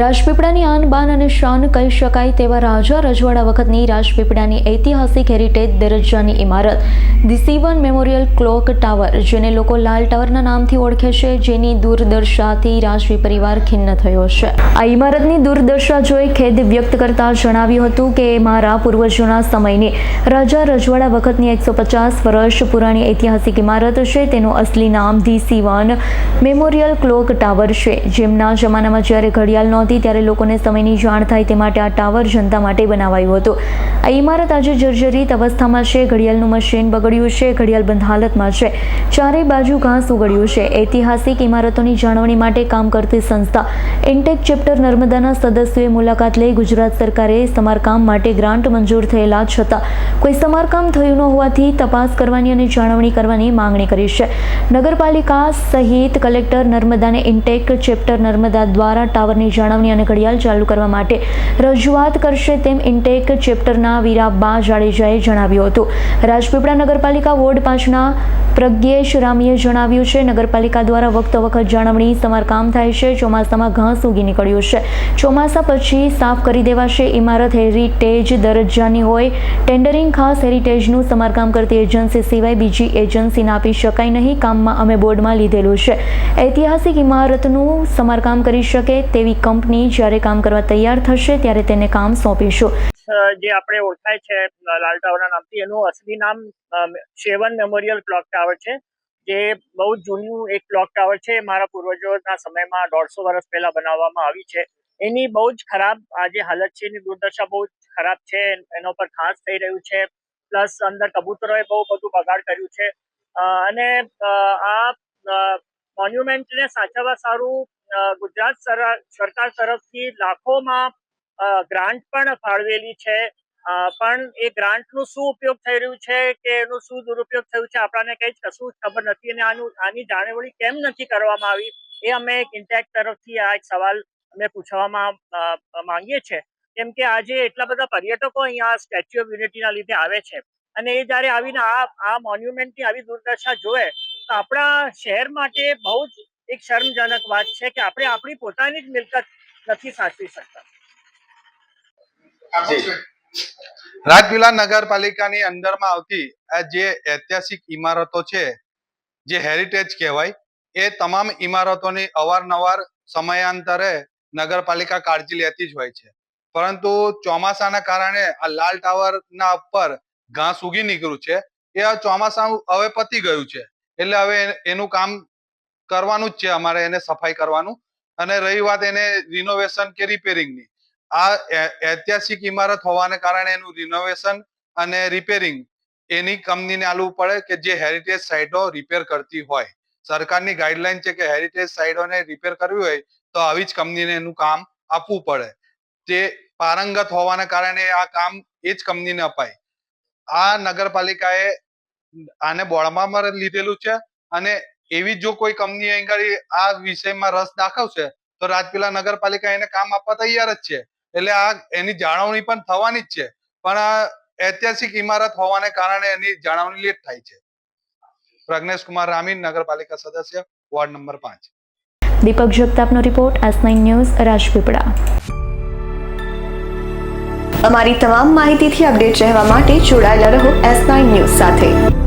રાજપીપળાની આન બાન અને શાન કહી શકાય તેવા રાજા રજવાડા વખતની રાજપીપળાની ઐતિહાસિક હેરિટેજ દરજ્જાની ઇમારત ધી સીવન મેમોરિયલ ક્લોક ટાવર જેને લોકો લાલ ટાવરના નામથી ઓળખે છે, જેની દૂરદર્શાથી રાજવી પરિવાર ખિન્ન થયો છે. આ ઇમારતની દૂરદર્શા જોઈ ખેદ વ્યક્ત કરતા જણાવ્યું હતું કે, મારા પૂર્વજોના સમયની રાજા રજવાડા વખતની એકસો પચાસ વર્ષ પુરાણી ઐતિહાસિક ઇમારત છે. તેનું અસલી નામ ધી સીવન મેમોરિયલ ક્લોક ટાવર છે. જેમના જમાનામાં જ્યારે ઘડિયાળ નહોતી ત્યારે લોકોને સમયની જાણ થાય તે માટે આ ટાવર જનતા માટે બનાવાયું હતું. આ ઇમારત આજે જર્જરિત અવસ્થામાં છે. ઘડિયાળનું મશીન બગડ્યું છે. ઘડિયાળ બંધ હાલતમાં છે. ચારે બાજુ ઘાસ ઉગડ્યું છે. ઐતિહાસિક ઇમારતોની જાળવણી માટે કામ કરતી સંસ્થા ઇન્ટેક ચેપ્ટર નર્મદાના સદસ્યોએ મુલાકાત લઈ ગુજરાત સરકારે સમારકામ માટે ગ્રાન્ટ મંજૂર થયેલા છતાં કોઈ સમારકામ થયું ન હોવાથી તપાસ કરવાની અને જાળવણી કરવાની માંગણી કરી છે. નગરપાલિકા સહિત કલેક્ટર નર્મદાને ઇન્ટેક ચેપ્ટર નર્મદા દ્વારા ટાવરની જાળવણી અને ઘડિયાળ ચાલુ કરવા માટે રજૂઆત કરશે તેમ ઇન્ટેક ચેપ્ટરના વીરાબા જાડેજાએ જણાવ્યું હતું. રાજપીપળા નગરપાલિકા વોર્ડ પાંચના પ્રજ્ઞેશ રામીએ જણાવ્યું છે, નગરપાલિકા દ્વારા વખતો વખત જાળવણી સમારકામ થાય છે, ચોમાસામાં ઘાસ ઉગી નીકળ્યું છે. ચોમાસા પછી સાફ કરી દેવાશે ઇમારત હેરિટેજ દરજ્જાની હોય, ટેન્ડરિંગ ખાસ હેરિટેજનું સમારકામ કરતી એજન્સી સિવાય બીજી એજન્સીને આપી શકાય નહીં, કામમાં અમે બોર્ડમાં લીધેલું છે. ઐતિહાસિક ઇમારતનું સમારકામ કરી શકે તેવી કંપની જ્યારે કામ કરવા તૈયાર થશે ત્યારે તેને કામ સોંપીશું. જે આપણે ઓળખાય છે લાલ ટાવરના નામથી, એનું અસલી નામ શેવન મેમોરિયલ ક્લોક ટાવર છે, જે બહુ જૂનું એક ક્લોક ટાવર છે. મારા પૂર્વજોના સમયમાં દોઢસો વર્ષ પહેલા બનાવવામાં આવી છે. એની બહુ જ ખરાબ આજે હાલત છે, એની દુર્દશા બહુ જ ખરાબ છે, એના ઉપર ઘાસ થઈ રહ્યું છે. પ્લસ અંદર કબૂતરોએ બહુ બધું બગાડ કર્યું છે. અને આ મોન્યુમેન્ટને સાચવવા સારું ગુજરાત સરકાર તરફથી લાખોમાં ગ્રાન્ટ પણ ફાળવેલી છે. પણ એ ગ્રાન્ટનું શું ઉપયોગ થઈ રહ્યું છે કે એનું શું દુરુપયોગ થયું છે આપણને કંઈ જ કશું ખબર નથી અને આનું, આની જાળવણી કેમ નથી કરવામાં આવી, એ અમે એક ઇન્ટેક તરફથી આ એક સવાલ અમે પૂછવામાં માંગીએ છીએ કેમ કે આજે એટલા બધા પર્યટકો અહીંયા સ્ટેચ્યુ ઓફ યુનિટીના લીધે આવે છે. અને એ જ્યારે આવીને આ આ મોન્યુમેન્ટની આવી દુર્દશા જોવે આપણા શહેર માટે બહુ જ એક શર્મજનક વાત છે કે આપણે આપણી પોતાની જ મિલકત નથી સાચવી શકતા. રાજપીલા નગરપાલિકાની અંદરમાં આવતી આ જે ઐતિહાસિક ઇમારતો છે જે હેરિટેજ કહેવાય એ તમામ ઇમારતોની અવારનવાર સમયાંતરે નગરપાલિકા કાળજી લેતી જ હોય છે. પરંતુ ચોમાસાના કારણે આ લાલ ટાવરના ઉપર ઘાસ ઉગી નીકળ્યું છે. એ આ ચોમાસા હવે પતી ગયું છે. એટલે હવે એનું કામ કરવાનું જ છે અમારે, એને સફાઈ કરવાનું. અને રહી વાત એને રિનોવેશન કે રિપેરિંગની આ ઐતિહાસિક ઇમારત હોવાને કારણે એનું રિનોવેશન અને રિપેરિંગ એની કંપનીને આલવું પડે કે જે હેરિટેજ સાઇટો રિપેર કરતી હોય. સરકારની ગાઈડલાઈન છે કે હેરિટેજ સાઇટોને રિપેર કરવી હોય તો આવી જ કંપનીને એનું કામ આપવું પડે. તે પારંગત હોવાના કારણે આ કામ એ જ કંપનીને અપાય. આ નગરપાલિકાએ આને બોળમાં લીધેલું છે અને એવી જો કોઈ કંપની અહીં આ વિષયમાં રસ દાખવશે તો રાજપીલા નગરપાલિકા એને કામ આપવા તૈયાર જ છે. એટલે આ એની જાળવણી પણ થવાની જ છે. પણ આ ઐતિહાસિક ઇમારત હોવાને કારણે એની જાળવણી લેટ થાય છે. પ્રજ્ઞેશ કુમાર રામીન નગરપાલિકા સદસ્ય વોર્ડ નંબર પાંચ. Deepak જગતાપનો report S nine news Rajpipla. અમારી તમામ માહિતીથી અપડેટ રહેવા માટે જોડાયેલા રહો એસ નાઇન ન્યૂઝ સાથે.